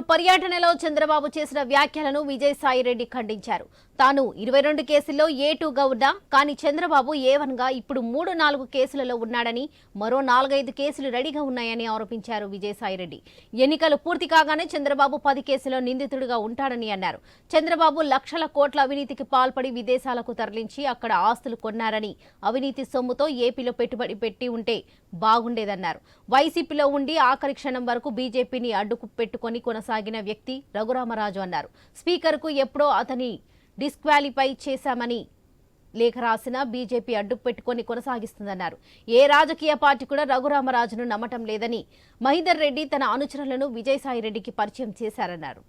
పర్యటనలో చంద్రబాబు చేసిన వ్యాఖ్యలను విజయసాయిరెడ్డి ఖండించారు. తాను ఇరవై రెండు కేసుల్లో ఏ టూగా ఉన్నా కానీ చంద్రబాబు ఏవన్గా ఇప్పుడు మూడు నాలుగు కేసులలో ఉన్నాడని మరో నాలుగైదు కేసులు రెడీగా ఉన్నాయని ఆరోపించారు విజయసాయిరెడ్డి. ఎన్నికలు పూర్తి కాగానే చంద్రబాబు పది కేసులో నిందితుడిగా ఉంటాడని అన్నారు. చంద్రబాబు లక్షల కోట్ల అవినీతికి పాల్పడి విదేశాలకు తరలించి అక్కడ ఆస్తులు కొన్నారని అవినీతి సొమ్ముతో ఏపీలో పెట్టుబడి పెట్టి ఉంటే బాగుండేదన్నారు. వైసీపీలో ఉండి ఆఖరి క్షణం వరకు బీజేపీని అడ్డుకు పెట్టుకొని కొనసాగిన వ్యక్తి రఘురామరాజు అన్నారు. స్పీకర్కు ఎప్పుడో అతని డిస్క్వాలిఫై చేశామని లేఖ రాసిన బీజేపీ అడ్డు పెట్టుకొని కొనసాగిస్తుందన్నారు. ఏ రాజకీయ పార్టీ కూడా రఘురామరాజును నమ్మటం లేదని మహిదర్ రెడ్డి తన అనుచరులను విజయసాయిరెడ్డికి పరిచయం చేశారన్నారు.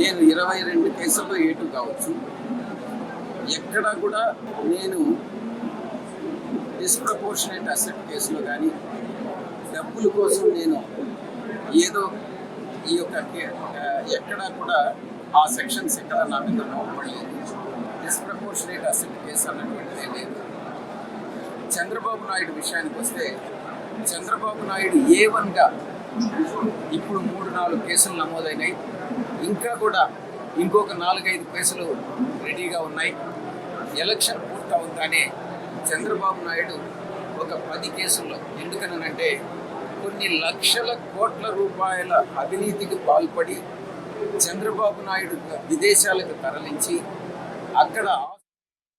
నేను ఇరవై రెండు కేసుల్లో ఏటు కావచ్చు. ఎక్కడ కూడా నేను డిస్ప్రపోర్షనేట్ అసెట్ కేసులో కానీ డబ్బుల కోసం నేను ఏదో ఈ యొక్క ఎక్కడ ఎక్కడా కూడా ఆ సెక్షన్స్ ఎక్కడ నా మీద నమ్మబడలేదు డిస్ప్రపోర్షనేట్ అసెట్ కేసు అన్నటువంటిదే లేదు. చంద్రబాబు నాయుడు విషయానికి వస్తే చంద్రబాబు నాయుడు ఏ వన్గా ఇప్పుడు మూడు నాలుగు కేసులు నమోదైనాయి. ఇంకా కూడా ఇంకొక నాలుగైదు కేసులు రెడీగా ఉన్నాయి. ఎలక్షన్ పూర్తవుతానే చంద్రబాబు నాయుడు ఒక పది కేసుల్లో ఎందుకనంటే కొన్ని లక్షల కోట్ల రూపాయల అవినీతికి పాల్పడి చంద్రబాబు నాయుడు విదేశాలకు తరలించి అక్కడ